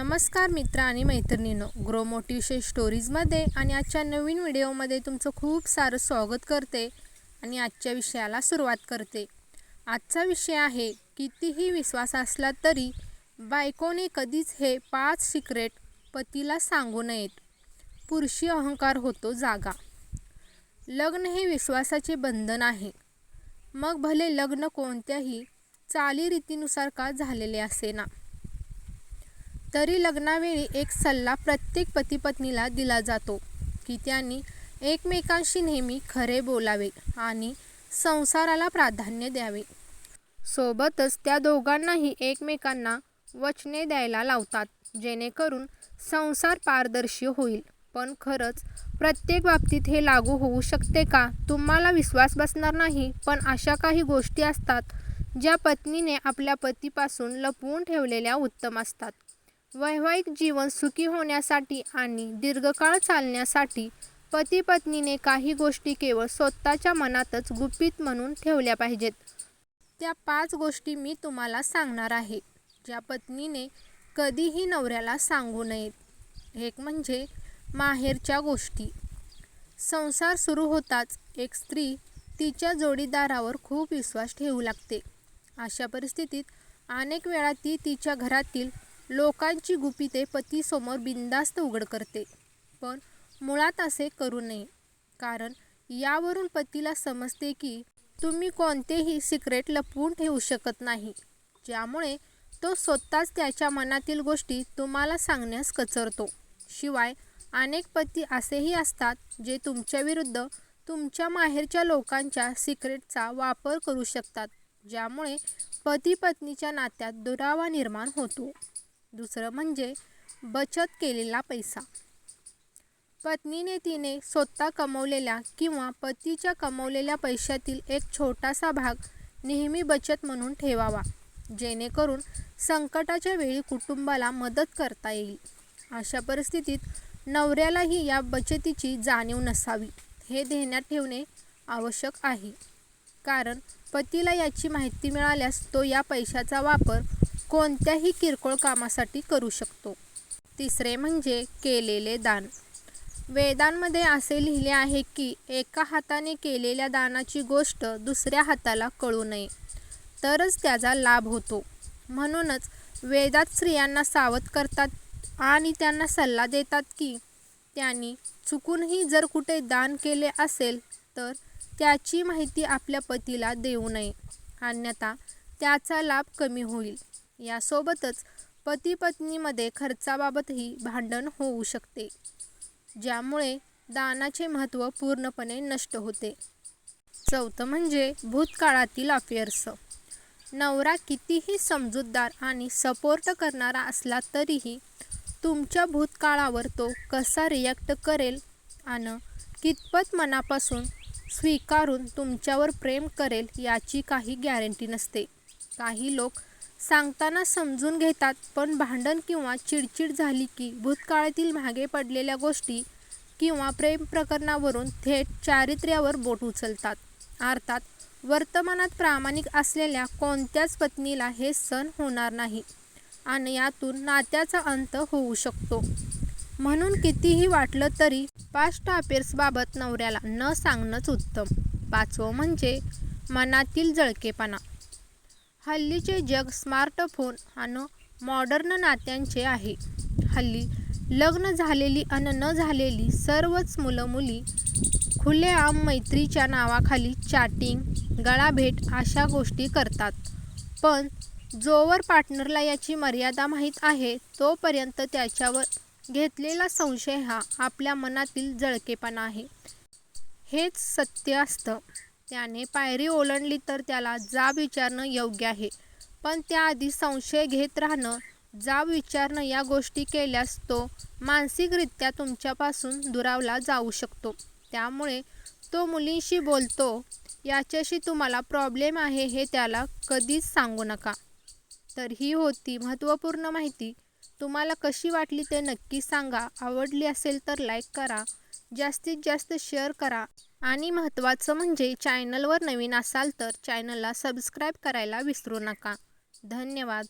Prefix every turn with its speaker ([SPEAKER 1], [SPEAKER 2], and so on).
[SPEAKER 1] नमस्कार मित्र आणि मैत्रिणींनो ग्रो मोटिवेशन स्टोरीजमध्ये आणि आजच्या नवीन व्हिडिओमध्ये तुमचं खूप सारं स्वागत करते आणि आजच्या विषयाला सुरुवात करते. आजचा विषय आहे कितीही विश्वास असला तरी बायकोने कधीच हे पाच सिक्रेट पतीला सांगू नयेत. पुरुषी अहंकार होतो जागा. लग्न हे विश्वासाचे बंधन आहे. मग भले लग्न कोणत्याही चालीरीतीनुसार का झालेले असे ना तरी लग्नावेळी एक सल्ला प्रत्येक पतीपत्नीला दिला जातो की त्यांनी एकमेकांशी नेहमी खरे बोलावे आणि संसाराला प्राधान्य द्यावे. सोबतच त्या दोघांनाही एकमेकांना वचने द्यायला लावतात जेणेकरून संसार पारदर्शी होईल. पण खरंच प्रत्येक बाबतीत हे लागू होऊ शकते का? तुम्हाला विश्वास बसणार नाही पण अशा काही गोष्टी असतात ज्या पत्नीने आपल्या पतीपासून लपवून ठेवलेल्या उत्तम असतात. वैवाहिक जीवन सुखी होण्यासाठी आणि दीर्घकाळ चालण्यासाठी पती पत्नीने काही गोष्टी केवळ स्वतःच्या मनातच गुपित म्हणून ठेवल्या पाहिजेत. त्या पाच गोष्टी मी तुम्हाला सांगणार आहे ज्या पत्नीने कधीही नवऱ्याला सांगू नयेत. एक म्हणजे माहेरच्या गोष्टी. संसार सुरू होताच एक स्त्री तिच्या जोडीदारावर खूप विश्वास ठेवू लागते. अशा परिस्थितीत अनेक वेळा ती तिच्या घरातील लोकांची गुपिते पतीसमोर बिनधास्त उघड करते पण मुळात असे करू नये. कारण यावरून पतीला समजते की तुम्ही कोणतेही सिक्रेट लपवून ठेवू शकत नाही. ज्यामुळे तो स्वतःच त्याच्या मनातील गोष्टी तुम्हाला सांगण्यास कचरतो. शिवाय अनेक पती असेही असतात जे तुमच्याविरुद्ध तुमच्या माहेरच्या लोकांच्या सिक्रेटचा वापर करू शकतात. ज्यामुळे पती पत्नीच्या नात्यात दुरावा निर्माण होतो. दुसरं म्हणजे बचत केलेला पैसा. पत्नीने तिने स्वतः कमवलेल्या किंवा पतीच्या कमवलेल्या पैशातील एक छोटासा भाग नेहमी बचत म्हणून ठेवावा जेणेकरून संकटाच्या वेळी कुटुंबाला मदत करता येईल. अशा परिस्थितीत नवऱ्यालाही या बचतीची जाणीव नसावी हे देण्यात ठेवणे आवश्यक आहे. कारण पतीला याची माहिती मिळाल्यास तो या पैशाचा वापर कोणत्याही किरकोळ कामासाठी करू शकतो. तिसरे म्हणजे केलेले दान. वेदांमध्ये असे लिहिले आहे की एका हाताने केलेल्या दानाची गोष्ट दुसऱ्या हाताला कळू नये तरच त्याचा लाभ होतो. म्हणूनच वेदात स्त्रियांना सावध करतात आणि त्यांना सल्ला देतात की त्यांनी चुकूनही जर कुठे दान केले असेल तर त्याची माहिती आपल्या पतीला देऊ नये. अन्यथा त्याचा लाभ कमी होईल. यासोबतच पती पत्नीमध्ये खर्चाबाबतही भांडण होऊ शकते ज्यामुळे दानाचे महत्त्व पूर्णपणे नष्ट होते. चौथं म्हणजे भूतकाळातील अफेअर्स. नवरा कितीही समजूतदार आणि सपोर्ट करणारा असला तरीही तुमच्या भूतकाळावर तो कसा रिॲक्ट करेल आणि कितपत मनापासून स्वीकारून तुमच्यावर प्रेम करेल याची काही गॅरंटी नसते. काही लोक सांगताना समजून घेतात पण भांडण किंवा चिडचिड झाली की भूतकाळातील मागे पडलेल्या गोष्टी किंवा प्रेम प्रकरणावरून थेट चारित्र्यावर बोट उचलतात. अर्थात वर्तमानात प्रामाणिक असलेल्या कोणत्याच पत्नीला हे सण होणार नाही आणि यातून नात्याचा अंत होऊ शकतो. म्हणून कितीही वाटलं तरी पास्ट अफेअर्सबाबत नवऱ्याला न सांगणंच उत्तम. पाचवं म्हणजे मनातील जळकेपणा. हल्लीचे जग स्मार्टफोन आणि मॉडर्न नात्यांचे आहे. हल्ली लग्न झालेली आणि न झालेली सर्वच मुलं मुली खुलेआम मैत्रीच्या नावाखाली चॅटिंग गळाभेट अशा गोष्टी करतात. पण जोवर पार्टनरला याची मर्यादा माहीत आहे तोपर्यंत त्याच्यावर घेतलेला संशय हा आपल्या मनातील जळकेपणा आहे. हेच सत्य असतं. त्याने पायरी ओलांडली तर त्याला जाब विचारणं योग्य आहे. पण त्याआधी संशय घेत राहणं जाब विचारणं या गोष्टी केल्यास तो मानसिकरित्या तुमच्यापासून दुरावला जाऊ शकतो. त्यामुळे तो मुलींशी बोलतो याच्याशी तुम्हाला प्रॉब्लेम आहे हे त्याला कधीच सांगू नका. तर ही होती महत्त्वपूर्ण माहिती. तुम्हाला कशी वाटली ते नक्की सांगा. आवडली असेल तर लाईक करा. जास्तीत जास्त शेअर करा. आणि महत्त्वाचं म्हणजे चॅनलवर नवीन असाल तर चॅनलला सबस्क्राईब करायला विसरू नका. धन्यवाद.